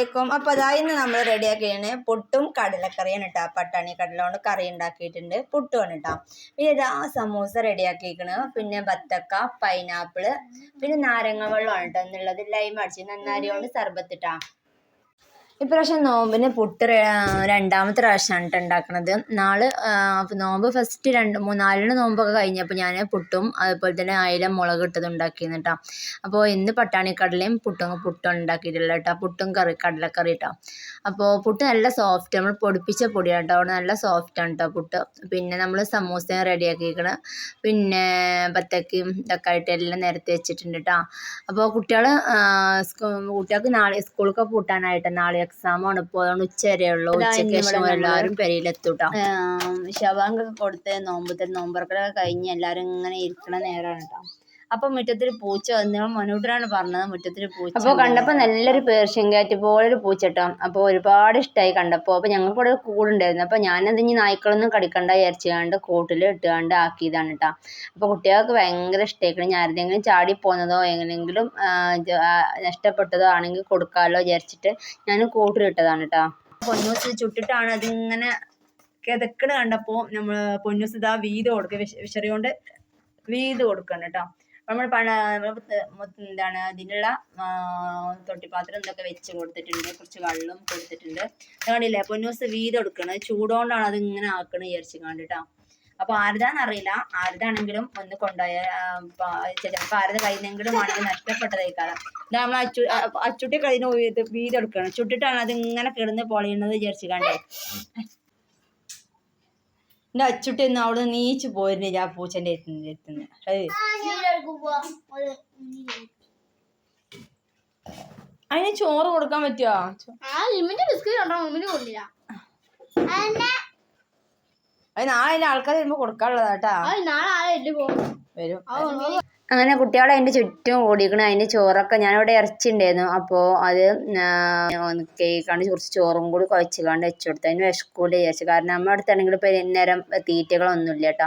അസ്സാം അപ്പൊ അപ്പോൾ അതാ ഇന്ന് നമ്മൾ റെഡിയാക്കിയാണ് പുട്ടും കടലക്കറിയാണ് കേട്ടോ പട്ടാണി കടല കൊണ്ട് കറി ഉണ്ടാക്കിയിട്ടുണ്ട്. പുട്ടുമാണ് കേട്ടോ പിന്നെ ഇതാ സമൂസ റെഡിയാക്കിയിരിക്കണ്. പിന്നെ ബത്തക്ക പൈനാപ്പിൾ പിന്നെ നാരങ്ങ വെള്ളമാണ് കേട്ടോ എന്നുള്ളത് ലൈം അടിച്ച് നന്നാരി കൊണ്ട് സർബത്തിട്ടാ. ഇപ്രാവശ്യം നോമ്പിന് പുട്ട് രണ്ടാമത്തെ പ്രാവശ്യമാണ് കേട്ടോ ഉണ്ടാക്കണത്. നാൾ നോമ്പ് ഫസ്റ്റ് രണ്ട് മൂന്നാലിന് നോമ്പൊക്കെ കഴിഞ്ഞപ്പോൾ ഞാൻ പുട്ടും അതുപോലെ തന്നെ അയില മുളക് ഇട്ടത് ഉണ്ടാക്കിയിരുന്നു കേട്ടോ അപ്പോൾ ഇന്ന് പട്ടാണിക്കടലയും പുട്ടും പുട്ടും ഉണ്ടാക്കിയിട്ടുള്ള കേട്ടോ പുട്ടും കറി കടലക്കറി കേട്ടോ അപ്പോൾ പുട്ട് നല്ല സോഫ്റ്റ് നമ്മൾ പൊടിപ്പിച്ച പൊടിയാണ് കേട്ടോ അവിടെ നല്ല ആണ് കേട്ടോ പുട്ട്. പിന്നെ നമ്മൾ സമൂസ റെഡിയാക്കിയിരിക്കണം പിന്നെ ബത്തക്കയും ഇതൊക്കെ ആയിട്ട് എല്ലാം നിരത്തി വെച്ചിട്ടുണ്ട് കേട്ടോ അപ്പോൾ കുട്ടികൾ കുട്ടികൾക്ക് നാളെ സ്കൂളൊക്കെ പൂട്ടാനായിട്ട് നാളെ എക്സാമാണ് ഇപ്പോൾ അതുകൊണ്ട് ഉച്ച വരെയുള്ളൂ. ഉള്ളൂ ഉച്ചയ്ക്ക് ശേഷം എല്ലാവരും പെരയിലെത്തും കേട്ടോ ശവാങ്കൊക്കെ കൊടുത്ത് നോമ്പത്തെ നോമ്പറക്കലൊക്കെ കഴിഞ്ഞ് എല്ലാവരും ഇങ്ങനെ ഇരിക്കണ നേരമാണ് കേട്ടോ അപ്പൊ മുറ്റത്തിൽ പൂച്ച വന്നു മനുട്ടനാണ് പറഞ്ഞത് മുറ്റത്തിൽ പൂച്ച അപ്പോൾ കണ്ടപ്പോൾ നല്ലൊരു പേർഷ്യൻ കാറ്റ് പോലൊരു ഒരു പൂച്ചട്ടോ. അപ്പോൾ ഒരുപാട് ഇഷ്ടമായി കണ്ടപ്പോൾ അപ്പോൾ ഞങ്ങൾക്ക് ഇവിടെ കൂടുണ്ടായിരുന്നു അപ്പോൾ ഞാനത് ഇനി നായ്ക്കളൊന്നും കടിക്കണ്ട വിചാരിച്ചുകൊണ്ട് കൂട്ടിൽ ഇട്ടുകൊണ്ട് ആക്കിയതാണ് കേട്ടോ അപ്പോൾ കുട്ടികൾക്ക് ഭയങ്കര ഇഷ്ടമായിക്കണം ഞാൻ ആരുടെങ്കിലും ചാടി പോകുന്നതോ എങ്ങനെയെങ്കിലും നഷ്ടപ്പെട്ടതോ ആണെങ്കിൽ കൊടുക്കാമല്ലോ വിചാരിച്ചിട്ട് ഞാൻ കൂട്ടിലിട്ടതാണ് കേട്ടോ പൊന്നൂസ് ചുട്ടിട്ടാണ് അതിങ്ങനെ കിതക്കണ കണ്ടപ്പോൾ നമ്മൾ പൊന്നൂസ് ഇതാ വീത് കൊടുക്കുക വിശ വിശറി കൊണ്ട് വീത് കൊടുക്കണം കേട്ടോ നമ്മൾ പണ എന്താണ് അതിനുള്ള തൊട്ടിപ്പാത്രം ഇതൊക്കെ വെച്ച് കൊടുത്തിട്ടുണ്ട് കുറച്ച് വെള്ളം കൊടുത്തിട്ടുണ്ട്. കണ്ടില്ലേ പൊന്നൂസ് വീത് കൊടുക്കണത് ചൂടോണ്ടാണ് അത് ഇങ്ങനെ ആക്കണ വിചാരിച്ച് കണ്ടിട്ടോ അപ്പൊ ആരുതാന്ന് അറിയില്ല. ആരുതാണെങ്കിലും ഒന്ന് കൊണ്ടുപോയ ചിലപ്പോൾ ആരുടെ കഴിഞ്ഞെങ്കിലും ആണെങ്കിൽ നഷ്ടപ്പെട്ടതായിക്കാരം. ഇത് നമ്മൾ അച്ചു അച്ചുട്ടി കഴിഞ്ഞ് വീതെടുക്കണം ചുട്ടിട്ടാണ് അത് ഇങ്ങനെ കിടന്ന് പൊളിയുന്നത് വിചാരിച്ചു കണ്ടേ. എന്റെ അച്ചുട്ടി ഒന്ന് അവിടെ നീച്ചു പോയിരുന്നില്ല ആ പൂച്ചന്റെ എത്തുന്ന അതിന് ചോറ് കൊടുക്കാൻ പറ്റുമോ അത് നാളെ ആൾക്കാർ വരുമ്പോ കൊടുക്കാനുള്ളതാട്ടാ വരും. അങ്ങനെ കുട്ടികളെ അതിന്റെ ചുറ്റും ഓടിക്കണം. അതിന്റെ ചോറൊക്കെ ഞാനിവിടെ ഇറച്ചി ഉണ്ടായിരുന്നു അപ്പോൾ അത് കേക്കാണ്ട് കുറച്ച് ചോറും കൂടി കുഴച്ചിക്കാണ്ട് വെച്ചു കൊടുത്തു അതിന് വിശക്കൂടി വിചാരിച്ചു. കാരണം നമ്മുടെ അടുത്താണെങ്കിൽ ഇപ്പോൾ നേരം തീറ്റകളൊന്നും ഇല്ല കേട്ടോ.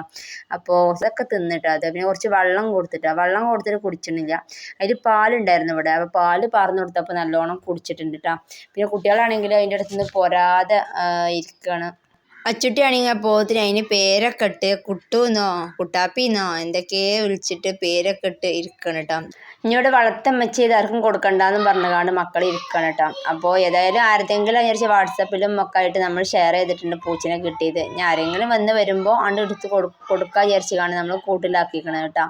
അപ്പോൾ ഇതൊക്കെ തിന്നിട്ടോ. അത് പിന്നെ കുറച്ച് വെള്ളം കൊടുത്തിട്ടോ. വെള്ളം കൊടുത്തിട്ട് കുടിച്ചിട്ടില്ല. അതിൽ പാലുണ്ടായിരുന്നു ഇവിടെ. അപ്പോൾ പാൽ പാർന്നു കൊടുത്തപ്പോൾ നല്ലോണം കുടിച്ചിട്ടുണ്ട് കേട്ടോ. പിന്നെ കുട്ടികളാണെങ്കിൽ അതിന്റെ അടുത്ത് നിന്ന് പോരാതെ ഇരിക്കുകയാണ് അച്ചുട്ടിയാണെങ്കിൽ പോകത്തിന് അതിന് പേരൊക്കെ ഇട്ട് കുട്ടൂന്നോ കുട്ടാപ്പിന്നോ എന്തൊക്കെയോ വിളിച്ചിട്ട് പേരൊക്കെ ഇട്ട് ഇരിക്കണം കേട്ടോ. ഇനിയോട് വളർത്തമ്മച്ചി ഇതാർക്കും കൊടുക്കണ്ടെന്നും പറഞ്ഞുകൊണ്ട് മക്കൾ ഇരിക്കണം കേട്ടോ. അപ്പോൾ ഏതായാലും ആരുടെങ്കിലും വിചാരിച്ച് വാട്സപ്പിലും ഒക്കെ ആയിട്ട് നമ്മൾ ഷെയർ ചെയ്തിട്ടുണ്ട് പൂച്ചിനെ കിട്ടിയത്. ഇനി ആരെങ്കിലും വന്ന് വരുമ്പോൾ അണ്ട് എടുത്ത് കൊടു കൊടുക്കാൻ വിചാരിച്ച് കാണും നമ്മൾ കൂട്ടിലാക്കിക്കണം കേട്ടോ.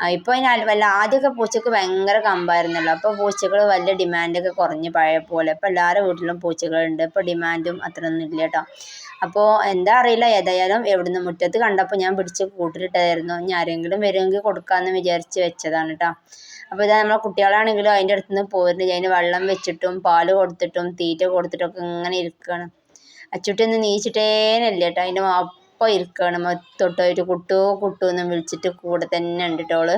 ഇപ്പോൾ അതിന് വല്ല ആദ്യമൊക്കെ പൂച്ചക്ക് ഭയങ്കര കമ്പായിരുന്നല്ലോ. അപ്പോൾ പൂച്ചകൾ വലിയ ഡിമാൻഡൊക്കെ കുറഞ്ഞ് പഴയ പോലെ. ഇപ്പോൾ എല്ലാവരുടെ വീട്ടിലും പൂച്ചകളുണ്ട്. ഇപ്പോൾ ഡിമാൻഡും അത്രയൊന്നും ഇല്ല കേട്ടോ. അപ്പോൾ എന്താ അറിയില്ല. ഏതായാലും എവിടുന്ന് മുറ്റത്ത് കണ്ടപ്പോൾ ഞാൻ പിടിച്ച് കൂട്ടിലിട്ടായിരുന്നു ഇനി ആരെങ്കിലും വരുമെങ്കിൽ കൊടുക്കാമെന്ന് വിചാരിച്ച് വെച്ചതാണ് കേട്ടോ. അപ്പോൾ ഇതാ നമ്മളെ കുട്ടികളാണെങ്കിലും അതിന്റെ അടുത്ത് നിന്ന് പോരുന്നില്ല അതിന് വെള്ളം വെച്ചിട്ടും പാൽ കൊടുത്തിട്ടും തീറ്റ കൊടുത്തിട്ടും ഒക്കെ ഇങ്ങനെ ഇരിക്കുകയാണ് അച്ചുട്ടി ഒന്ന് നീച്ചിട്ടേനല്ല കേട്ടോ. അതിന്റെ ഒപ്പം ഇരിക്കുകയാണ് തൊട്ടായിട്ട് കുട്ടു കുട്ടു എന്ന് വിളിച്ചിട്ട് കൂടെ തന്നെ ഉണ്ടിട്ടോൾ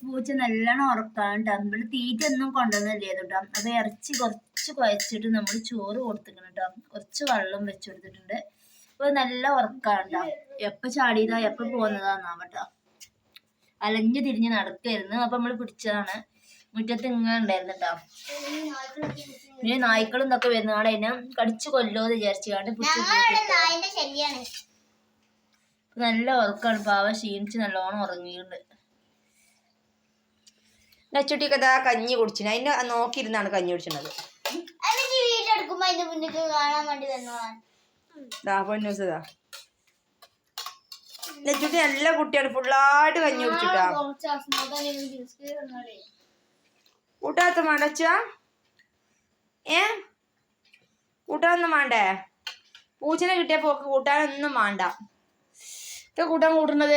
പൂച്ച നല്ലോണം ഉറക്കാണ് കേട്ടോ നമ്മൾ തീറ്റ ഒന്നും കൊണ്ടുവന്നില്ലേ കേട്ടോ അത് ഇറച്ചി കുറച്ച് കുഴച്ചിട്ട് നമ്മൾ ചോറ് കൊടുത്തിക്കണം കേട്ടോ കുറച്ച് വെള്ളം വെച്ചു കൊടുത്തിട്ടുണ്ട്. അപ്പൊ നല്ല ഉറക്കാണ് കേട്ടോ എപ്പ ചാടിയതാ എപ്പൊ പോന്നതാന്നാവട്ടോ. അലഞ്ഞു തിരിഞ്ഞ് നടക്കായിരുന്നു. അപ്പൊ നമ്മൾ പിടിച്ചതാണ്. മുറ്റത്ത് ഇങ്ങനെ ഉണ്ടായിരുന്നു കേട്ടോ പിന്നെ നായ്ക്കളും ഇതൊക്കെ വരുന്നതാണ്. എന്നെ കടിച്ചു കൊല്ലോന്ന് വിചാരിച്ചുകൊണ്ട് പിടിച്ച് നായന്റെ ശല്യാണ്. നല്ല ഉറക്കാണ്. പാവ ക്ഷീണിച്ച് നല്ലോണം ഉറങ്ങിയിട്ടുണ്ട്. നച്ചുട്ടിക്ക് അതാ കഞ്ഞി കുടിച്ചിന്. അതിന്റെ നോക്കിയിരുന്നാണ് കഞ്ഞി കുടിച്ചത് നച്ചുട്ടി നല്ല കുട്ടിയാണ്. ഫുള്ളായിട്ട് കഞ്ഞി കുടിച്ചിട്ടാ. കൂട്ടാത്ത മടച്ച ഏ? കൂട്ടാനൊന്നും വേണ്ടേ പൂച്ചനെ കിട്ടിയപ്പോ പോക്ക് കൂട്ടാനൊന്നും വേണ്ട ഇതൊക്കെ കൂട്ടാൻ കൂട്ടുന്നത്?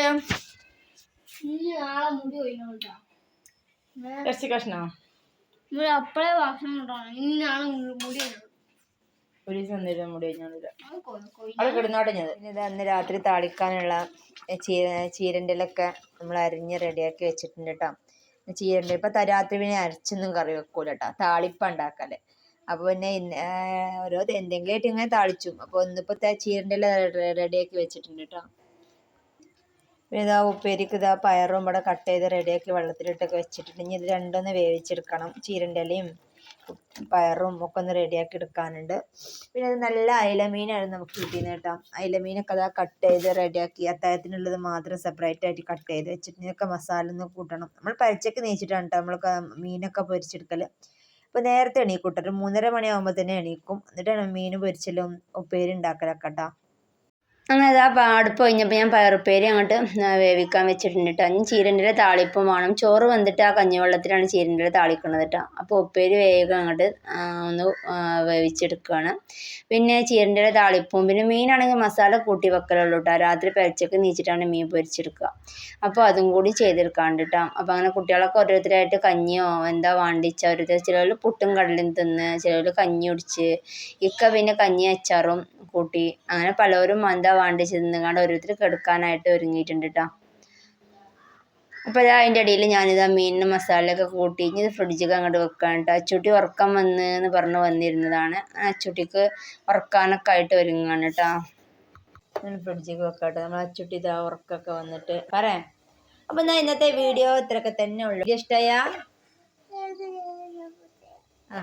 കഷ്ണോ? അപ്പഴേ ഭക്ഷണം ഒരു ദിവസം തന്നില്ല മുടി അവിടെ കിടന്നോട്ടെ ഞാൻ ഇത് അന്ന് രാത്രി താളിക്കാനുള്ള ചീര ചീരന്റെ നമ്മൾ അരിഞ്ഞ് റെഡിയാക്കി വെച്ചിട്ടുണ്ട് കേട്ടോ. ചീരന്റെ ഇപ്പം രാത്രി പിന്നെ അരച്ചൊന്നും കറി വെക്കൂല കേട്ടോ താളിപ്പം ഉണ്ടാക്കൽ അപ്പോൾ പിന്നെ ഓരോ എന്തെങ്കിലും ആയിട്ട് ഇങ്ങനെ താളിച്ചു. അപ്പോൾ ഇന്നിപ്പോൾ ചീരന്റെ റെഡിയാക്കി വെച്ചിട്ടുണ്ട് കേട്ടോ പിന്നെ ഇതാ ഉപ്പേരിക്ക് ഇതാ പയറും ഇവിടെ കട്ട് ചെയ്ത് റെഡിയാക്കി വെള്ളത്തിലിട്ടൊക്കെ വെച്ചിട്ടുണ്ട്. ഇനി ഇത് രണ്ടൊന്ന് വേവിച്ചെടുക്കണം. ചീരന്റെ ഇലയും പയറും ഒക്കെ ഒന്ന് റെഡിയാക്കി എടുക്കാനുണ്ട്. പിന്നെ അത് നല്ല അയലമീനാണ് നമുക്ക് കിട്ടിയത് കേട്ടോ. അയലമീനൊക്കെ അതാ കട്ട് ചെയ്ത് റെഡിയാക്കി അത്താഴത്തിനുള്ളത് മാത്രം സെപ്പറേറ്റ് ആയിട്ട് കട്ട് ചെയ്ത് വെച്ചിട്ട് ഇതിനൊക്കെ മസാല ഒന്ന് കൂട്ടണം. നമ്മൾ പരിച്ചൊക്കെ നീച്ചിട്ടാണ് കേട്ടോ നമ്മൾ മീനൊക്കെ പൊരിച്ചെടുക്കൽ അപ്പോൾ നേരത്തെ എണീക്കൂട്ടോ ഒരു മൂന്നര മണിയാകുമ്പോൾ തന്നെ എണീക്കും. എന്നിട്ടാണ് മീൻ പൊരിച്ചലും ഉപ്പേരി ഉണ്ടാക്കലൊക്കെ കേട്ടോ അങ്ങനെ അത് ആ അടുപ്പ് കഴിഞ്ഞപ്പോൾ ഞാൻ പയറുപ്പേരി അങ്ങോട്ട് വേവിക്കാൻ വെച്ചിട്ടുണ്ട് കേട്ടോ ഇനി ചീരന്റെ താളിപ്പും വേണം. ചോറ് വന്നിട്ട് ആ കഞ്ഞിവെള്ളത്തിലാണ് ചീരന്റെ താളിക്കുന്നത് കേട്ടോ അപ്പോൾ ഉപ്പേരി വേഗം അങ്ങോട്ട് ഒന്ന് വേവിച്ചെടുക്കുകയാണ് പിന്നെ ചീരന്റെ താളിപ്പും പിന്നെ മീനാണെങ്കിൽ മസാല കൂട്ടി വെക്കലുള്ളൂ കേട്ടോ രാത്രി പരച്ചൊക്കെ നീച്ചിട്ടാണ് മീൻ പൊരിച്ചെടുക്കുക. അപ്പോൾ അതും കൂടി ചെയ്തെടുക്കാണ്ട് കേട്ടോ അപ്പോൾ അങ്ങനെ കുട്ടികളൊക്കെ ഓരോരുത്തരായിട്ട് കഞ്ഞിയോ എന്താ വാണ്ടിച്ച ഓരോരുത്തർ ചിലർ പുട്ടും കടലും തിന്ന് ചിലർ കഞ്ഞി കുടിച്ച് ഇക്ക പിന്നെ കഞ്ഞി അച്ചാറും കൂട്ടി അങ്ങനെ പലവരും എന്താ വാണ്ടിച്ച് ചെന്നുകാണ്ട് ഓരോരുത്തർ കെടുക്കാനായിട്ട് ഒരുങ്ങിയിട്ടുണ്ട് കേട്ടോ അപ്പോൾ ഇതാ അതിന്റെ ഇടയിൽ ഞാനിതാ മീനിന് മസാലയൊക്കെ കൂട്ടി ഇത് ഫ്രിഡ്ജിലൊക്കെ അങ്ങോട്ട് വെക്കാൻ കേട്ടോ അച്ചുട്ടി ഉറക്കം വന്ന് എന്ന് പറഞ്ഞ് വന്നിരുന്നതാണ്. അച്ചുട്ടിക്ക് ഉറക്കാനൊക്കെ ആയിട്ട് ഒരുങ്ങാണ് കേട്ടോ ഞാൻ ഫ്രിഡ്ജിൽ വെക്കാട്ടോ. നമ്മൾ അച്ചുട്ടി ഇതാ ഉറക്കൊക്കെ വന്നിട്ട്. പറയാം അപ്പം എന്നാൽ ഇന്നത്തെ വീഡിയോ ഇത്രയൊക്കെ തന്നെ ഉള്ളൂ. ഇഷ്ടമായ ആ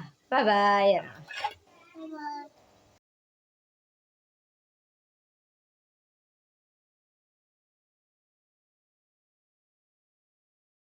ബൈ